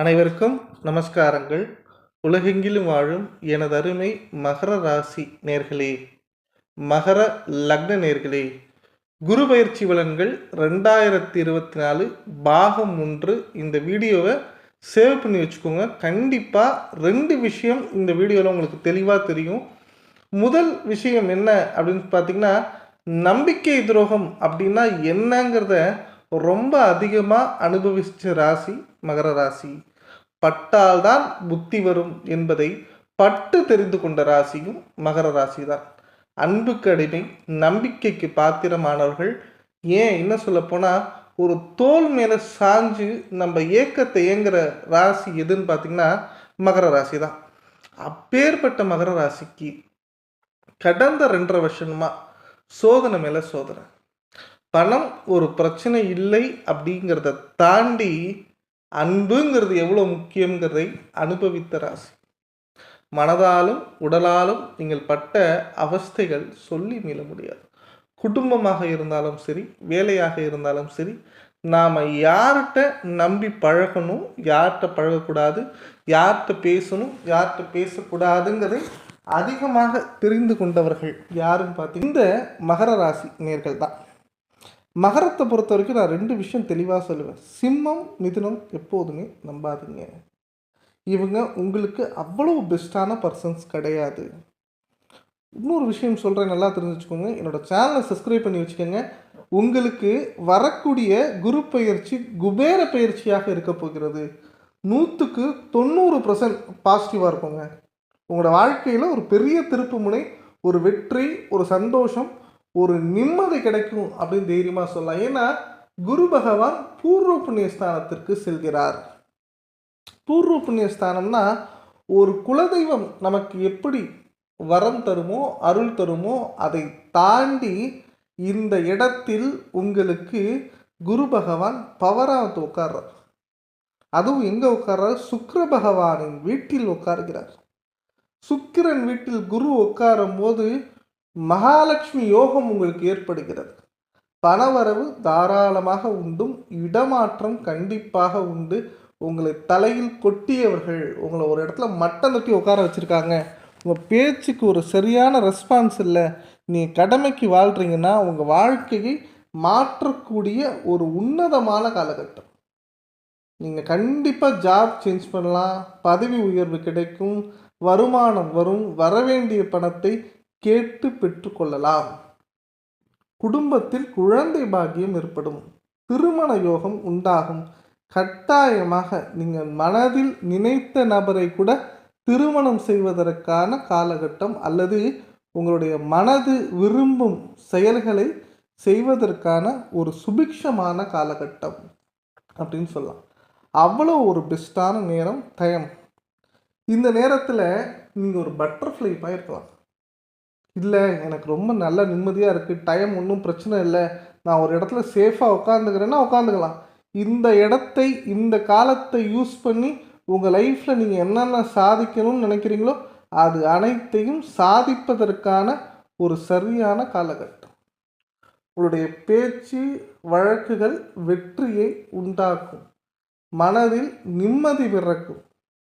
அனைவருக்கும் நமஸ்காரங்கள். உலகெங்கிலும் வாழும் எனது அருமை மகர ராசி நேர்களே மகர லக்ன நேர்களே குரு பயிற்சி பலன்கள் ரெண்டாயிரத்தி இருபத்தி நாலு பாகம் ஒன்று இந்த வீடியோவை சேவ் பண்ணி வச்சுக்கோங்க. கண்டிப்பாக ரெண்டு விஷயம் இந்த வீடியோவில் உங்களுக்கு தெளிவாக தெரியும். முதல் விஷயம் என்ன அப்படின்னு பார்த்தீங்கன்னா நம்பிக்கை துரோகம் அப்படின்னா என்னங்கிறத ரொம்ப அதிகமாக அனுபவிச்ச ராசி. மகர ராசி. பட்டால் தான் புத்தி வரும் என்பதை பட்டு தெரிந்து கொண்ட ராசியும் மகர ராசி தான் அன்புக்கு அடிமை நம்பிக்கைக்கு பாத்திரமானவர்கள். ஏன்? என்ன சொல்ல போனால் ஒரு தோல் மேலே சாஞ்சு நம்ம ஏக்கத்தை ஏங்குற ராசி எதுன்னு பார்த்தீங்கன்னா மகர ராசி தான் அப்பேற்பட்ட மகர ராசிக்கு கடந்த ரெண்டரை வருஷமா சோதனை மேலே சோதனை. பணம் ஒரு பிரச்சனை இல்லை அப்படிங்கிறத தாண்டி அன்புங்கிறது எவ்வளோ முக்கியங்கிறதை அனுபவித்த ராசி. மனதாலும் உடலாலும் நீங்கள் பட்ட அவஸ்தைகள் சொல்லி மீள முடியாது. குடும்பமாக இருந்தாலும் சரி வேலையாக இருந்தாலும் சரி நாம் யார்கிட்ட நம்பி பழகணும் யார்கிட்ட பழகக்கூடாது யார்கிட்ட பேசணும் யார்கிட்ட பேசக்கூடாதுங்கிறதை அதிகமாக தெரிந்து கொண்டவர்கள் யாருன்னு பார்த்தீங்க இந்த மகர ராசி நேர்கள் தான் மகரத்தை பொறுத்த வரைக்கும் நான் ரெண்டு விஷயம் தெளிவாக சொல்லுவேன். சிம்மம் மிதுனம் எப்போதுமே நம்பாதீங்க. இவங்க உங்களுக்கு அவ்வளோ பெஸ்ட்டான பர்சன்ஸ் கிடையாது. இன்னொரு விஷயம் சொல்கிறேன் நல்லா தெரிஞ்சுக்கோங்க. என்னோடய சேனலை சப்ஸ்கிரைப் பண்ணி வச்சுக்கோங்க. உங்களுக்கு வரக்கூடிய குரு பயிற்சி குபேர பயிற்சியாக இருக்க போகிறது. நூற்றுக்கு தொண்ணூறு பர்சன்ட் பாசிட்டிவாக இருக்குங்க. உங்களோட வாழ்க்கையில் ஒரு பெரிய திருப்பு முனை ஒரு வெற்றி ஒரு சந்தோஷம் ஒரு நிம்மதி கிடைக்கும் அப்படின்னு தைரியமாக சொல்லலாம். ஏன்னா குரு பகவான் பூர்வ புண்ணியஸ்தானத்திற்கு செல்கிறார். பூர்வ புண்ணியஸ்தானம்னா ஒரு குலதெய்வம் நமக்கு எப்படி வரம் தருமோ அருள் தருமோ அதை தாண்டி இந்த இடத்தில் உங்களுக்கு குரு பகவான் பவராக வந்து உட்கார்றார். அதுவும் எங்கே உட்கார்றார்? சுக்கர பகவானின் வீட்டில் உட்கார்கிறார். சுக்கிரன் வீட்டில் குரு உட்காரும் போது மகாலட்சுமி யோகம் உங்களுக்கு ஏற்படுகிறது. பணவரவு தாராளமாக உண்டும் இடமாற்றம் கண்டிப்பாக உண்டு. உங்களை தலையில் கொட்டியவர்கள் உங்களை ஒரு இடத்துல மட்டம் தட்டி உட்கார வச்சுருக்காங்க. உங்கள் பேச்சுக்கு ஒரு சரியான ரெஸ்பான்ஸ் இல்லை. நீ கடமைக்கு வாழ்கிறீங்கன்னா உங்கள் வாழ்க்கையை மாற்றக்கூடிய ஒரு உன்னதமான காலகட்டம். நீங்கள் கண்டிப்பாக ஜாப் சேஞ்ச் பண்ணலாம். பதவி உயர்வு கிடைக்கும். வருமானம் வரும். வரவேண்டிய பணத்தை கேட்டு பெற்றுக்கொள்ளலாம். குடும்பத்தில் குழந்தை பாக்கியம் ஏற்படும். திருமண யோகம் உண்டாகும். கட்டாயமாக நீங்கள் மனதில் நினைத்த நபரை கூட திருமணம் செய்வதற்கான காலகட்டம் அல்லது உங்களுடைய மனது விரும்பும் செயல்களை செய்வதற்கான ஒரு சுபிக்ஷமான காலகட்டம் அப்படின்னு சொல்லலாம். அவ்வளோ ஒரு பெஸ்ட்டான நேரம் டைம். இந்த நேரத்தில் நீங்கள் ஒரு பட்டர்ஃப்ளை இருக்கலாம். இல்லை எனக்கு ரொம்ப நல்ல நிம்மதியாக இருக்குது டைம் ஒன்றும் பிரச்சனை இல்லை. நான் ஒரு இடத்துல சேஃபாக உட்காந்துக்கிறேன்னா உட்காந்துக்கலாம் இந்த இடத்தை இந்த காலத்தை யூஸ் பண்ணி உங்கள் லைஃப்பில் நீங்கள் என்னென்ன சாதிக்கணும்னு நினைக்கிறீங்களோ அது அனைத்தையும் சாதிப்பதற்கான ஒரு சரியான காலகட்டம். உங்களுடைய பேச்சு வழக்குகள் வெற்றியை உண்டாக்கும். மனதில் நிம்மதி பிறக்கும்.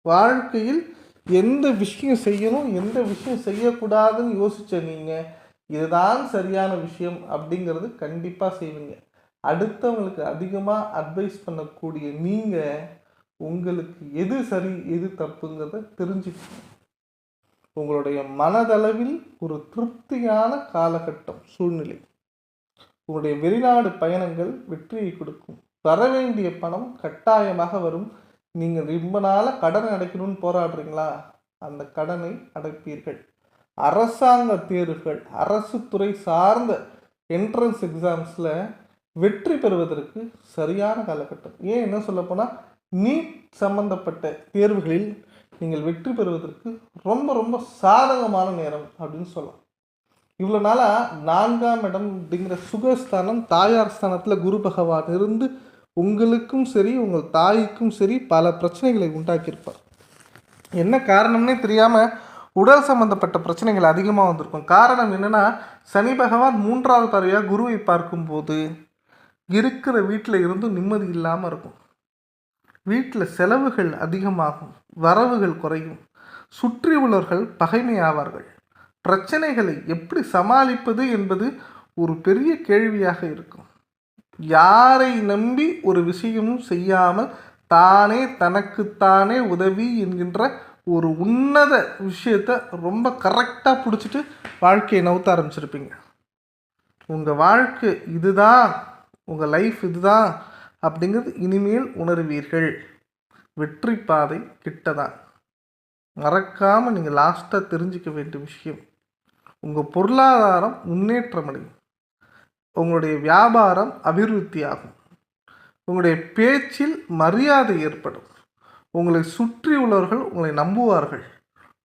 வாழ்க்கையில் எந்த விஷயம் செய்யணும் எந்த விஷயம் செய்யக்கூடாதுன்னு யோசிச்ச நீங்கள் இதுதான் சரியான விஷயம் அப்படிங்கிறது கண்டிப்பாக செய்வீங்க. அடுத்தவங்களுக்கு அதிகமாக அட்வைஸ் பண்ணக்கூடிய நீங்கள் உங்களுக்கு எது சரி எது தப்புங்கிறத தெரிஞ்சுக்கணும். உங்களுடைய மனதளவில் ஒரு திருப்தியான காலகட்டம் சூழ்நிலை. உங்களுடைய வெளிநாடு பயணங்கள் வெற்றியை கொடுக்கும். வர வேண்டிய பணம் கட்டாயமாக வரும். நீங்கள் ரொம்ப நாளாக கடனை அடைக்கணும்னு போராடுறீங்களா? அந்த கடனை அடைப்பீர்கள். அரசாங்க தேர்வுகள் அரசு துறை சார்ந்த என்ட்ரன்ஸ் எக்ஸாம்ஸில் வெற்றி பெறுவதற்கு சரியான காலகட்டம். ஏன் என்ன சொல்லப்போனால் நீட் சம்பந்தப்பட்ட தேர்வுகளில் நீங்கள் வெற்றி பெறுவதற்கு ரொம்ப ரொம்ப சாதகமான நேரம் அப்படின்னு சொல்லலாம். இவ்வளோ நாளாக நான்காம் இடம் அப்படிங்கிற சுகஸ்தானம் தாயார் ஸ்தானத்தில் குரு பகவான் இருந்து உங்களுக்கும் சரி உங்கள் தாய்க்கும் சரி பல பிரச்சனைகளை உண்டாக்கியிருப்பார். என்ன காரணம்னே தெரியாமல் உடல் சம்பந்தப்பட்ட பிரச்சனைகள் அதிகமாக வந்திருக்கும். காரணம் என்னென்னா சனி பகவான் மூன்றாவது பறவையாக குருவை பார்க்கும்போது இருக்கிற வீட்டில் இருந்தும் நிம்மதி இல்லாமல் இருக்கும். வீட்டில் செலவுகள் அதிகமாகும் வரவுகள் குறையும். சுற்றி உள்ளவர்கள் பகைமையாவார்கள் பிரச்சனைகளை எப்படி சமாளிப்பது என்பது ஒரு பெரிய கேள்வியாக இருக்கும். யாரை நம்பி ஒரு விஷயமும் செய்யாமல் தானே தனக்குத்தானே உதவி என்கின்ற ஒரு உன்னத விஷயத்தை ரொம்ப கரெக்டாக பிடிச்சிட்டு வாழ்க்கையை நவுத்த ஆரம்பிச்சிருப்பீங்க. உங்கள் வாழ்க்கை இதுதான் உங்கள் லைஃப் இதுதான் அப்படிங்கிறது இனிமேல் உணர்வீர்கள். வெற்றி பாதை கிட்ட தான் மறக்காமல் நீங்கள் லாஸ்ட்டாக தெரிஞ்சுக்க வேண்டிய விஷயம் உங்கள் பொருளாதாரம் முன்னேற்றம் அடையும் உங்களுடைய வியாபாரம் அபிவிருத்தியாகும். உங்களுடைய பேச்சில் மரியாதை ஏற்படும். உங்களை சுற்றி உள்ளவர்கள் உங்களை நம்புவார்கள்.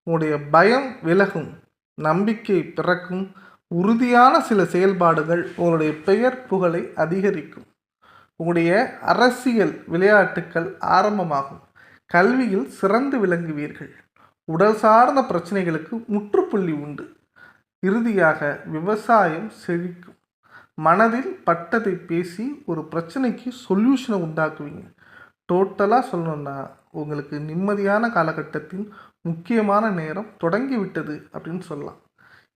உங்களுடைய பயம் விலகும். நம்பிக்கை பிறக்கும். உறுதியான சில செயல்பாடுகள் உங்களுடைய பெயர் புகழை அதிகரிக்கும். உங்களுடைய அரசியல் விளையாட்டுக்கள் ஆரம்பமாகும். கல்வியில் சிறந்து விளங்குவீர்கள். உடல் சார்ந்த பிரச்சனைகளுக்கு முற்றுப்புள்ளி உண்டு. இறுதியாக விவசாயம் செழிக்கும். மனதில் பட்டதை பேசி ஒரு பிரச்சனைக்கு சொல்யூஷனை உண்டாக்குவீங்க. டோட்டலாக சொல்லணும்னா உங்களுக்கு நிம்மதியான காலகட்டத்தின் முக்கியமான நேரம் தொடங்கி விட்டது அப்படின்னு சொல்லலாம்.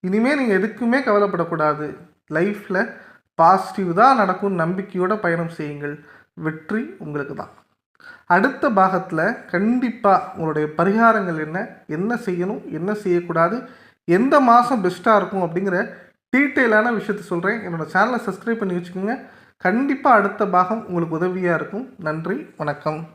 இனிமேல் நீங்கள் எதுக்குமே கவலைப்படக்கூடாது. லைஃப்பில் பாசிட்டிவ் தான் நடக்கும் நம்பிக்கையோட பயணம் செய்யுங்கள். வெற்றி உங்களுக்கு தான். அடுத்த பாகத்தில் கண்டிப்பாக உங்களுடைய பரிகாரங்கள் என்ன என்ன செய்யணும் என்ன செய்யக்கூடாது எந்த மாதம் பெஸ்ட்டாக இருக்கும் அப்படிங்கிற டீட்டெயிலான விஷயத்த சொல்கிறேன் என்னோடய சேனலை சப்ஸ்கிரைப் பண்ணி வச்சுக்கோங்க. கண்டிப்பாக அடுத்த பாகம் உங்களுக்கு உதவியாக இருக்கும். நன்றி வணக்கம்.